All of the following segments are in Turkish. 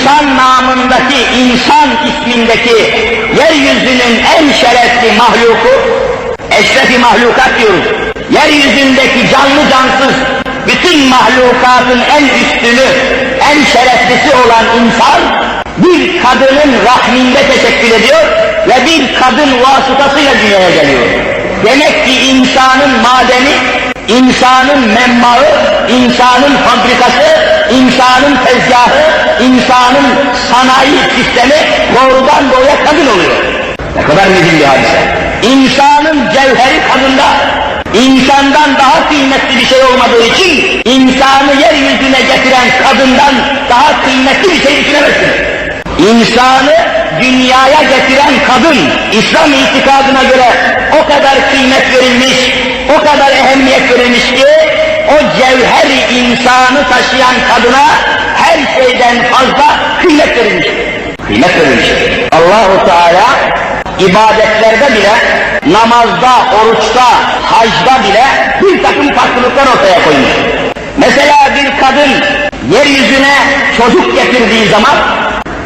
insan namındaki insan ismindeki yeryüzünün en şerefli mahluku, eşrefi mahlukat diyoruz. Yeryüzündeki canlı cansız bütün mahlukatın en üstünü, en şereflisi olan insan bir kadının rahminde teşekkül ediyor ve bir kadın vasıtasıyla dünyaya geliyor. Demek ki insanın madeni, insanın memmağı, insanın fabrikası, insanın tezgahı, insanın sanayi sistemi doğrudan doğruya kadın oluyor. Ne kadar mühim bir hadise. İnsanın cevheri kadında, insandan daha kıymetli bir şey olmadığı için insanı yeryüzüne getiren kadından daha kıymetli bir şey düşünemezsiniz. İnsanı dünyaya getiren kadın, İslam itikadına göre o kadar kıymet verilmiş, o kadar ehemmiyet verilmiş ki, o cevheri insanı taşıyan kadına her şeyden fazla kıymet verilmiş. Kıymet verilmiş. Allahu Teala ibadetlerde bile, namazda, oruçta, hacda bile bir takım farklılıklar ortaya koymuş. Mesela bir kadın yeryüzüne çocuk getirdiği zaman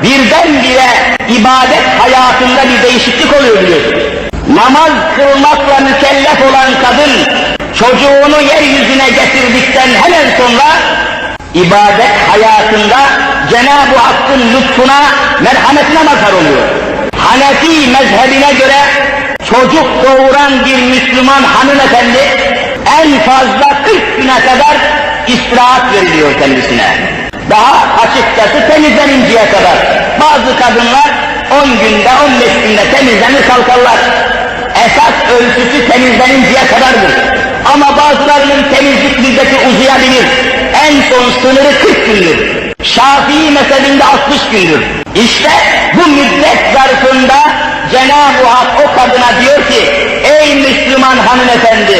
birdenbire ibadet hayatında bir değişiklik oluyor biliyorsunuz. Namaz kılmakla mükellef olan kadın çocuğunu yeryüzüne getirdikten hemen sonra ibadet hayatında Cenab-ı Hakk'ın lütfuna, merhametine mazhar oluyor. Hanefi mezhebine göre çocuk doğuran bir Müslüman hanımefendi en fazla 40 güne kadar istirahat veriliyor kendisine. Daha açıkçası temizleninceye kadar. Bazı kadınlar 10 günde 15 günde temizlenir kalkarlar. Esas ölçüsü temizleninceye kadardır. Ama bazılarının temizlik müddeti uzayabilir. En son sınırı 40 gündür. Şafii mezhebinde 60 gündür. İşte bu müddet zarfında Cenab-ı Hak o kadına diyor ki, ey Müslüman hanımefendi,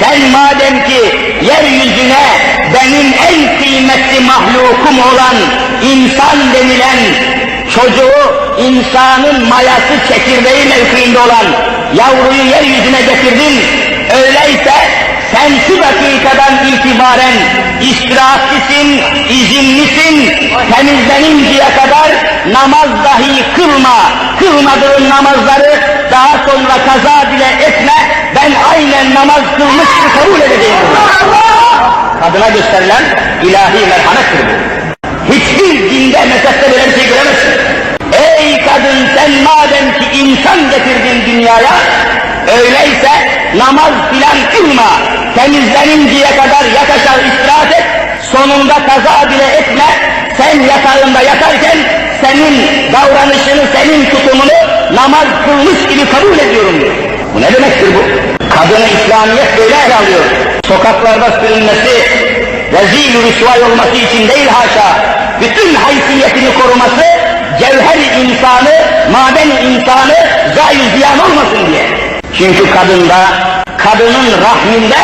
sen madem ki yeryüzüne benim en kıymetli mahlukum olan insan denilen çocuğu insanın mayası çekirdeği mevkiinde olan yavruyu yeryüzüne getirdin, öyleyse sen şu dakikadan itibaren istirahatlisin, izinlisin, temizleninceye kadar namaz dahi kılma, kılmadığın namazları daha sonra kaza bile etme, ben aynen namaz kılmış gibi kabul edeceğim. Kadına gösterilen ilahi merhamettir bu. Hiçbir dinde, mezhepte böyle bir şey göremezsin. Ey kadın sen madem ki insan getirdin dünyaya, öyleyse namaz filan kılma, temizleninceye kadar yat aşağı istirahat et, sonunda kaza bile etme, sen yatağında yatarken senin davranışını, senin tutumunu namaz kılmış gibi kabul ediyorum diyor. Bu ne demektir bu? Kadını İslamiyet böyle ele alıyor. Sokaklarda sürünmesi, rezil rüsvay olması için değil haşa, bütün haysiyetini koruması, cevher insanı, maden insanı zayi ziyan olmasın diye. Çünkü kadında, kadının rahminde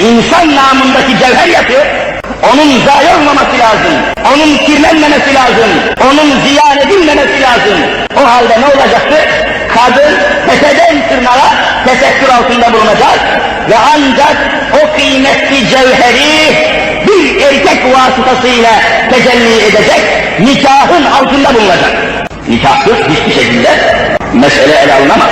insan namındaki cevher yatıyor. Onun zayi olmaması lazım. Onun kirlenmemesi lazım. Onun ziyan edilmemesi lazım. O halde ne olacaktı? Kadın tepeden tırnağa tesettür altında bulunacak ve ancak o kıymetli cevheri bir erkek vasıtasıyla tecelli edecek, nikahın altında bulunacak. Nikahsız hiçbir şekilde mesele ele alınamaz.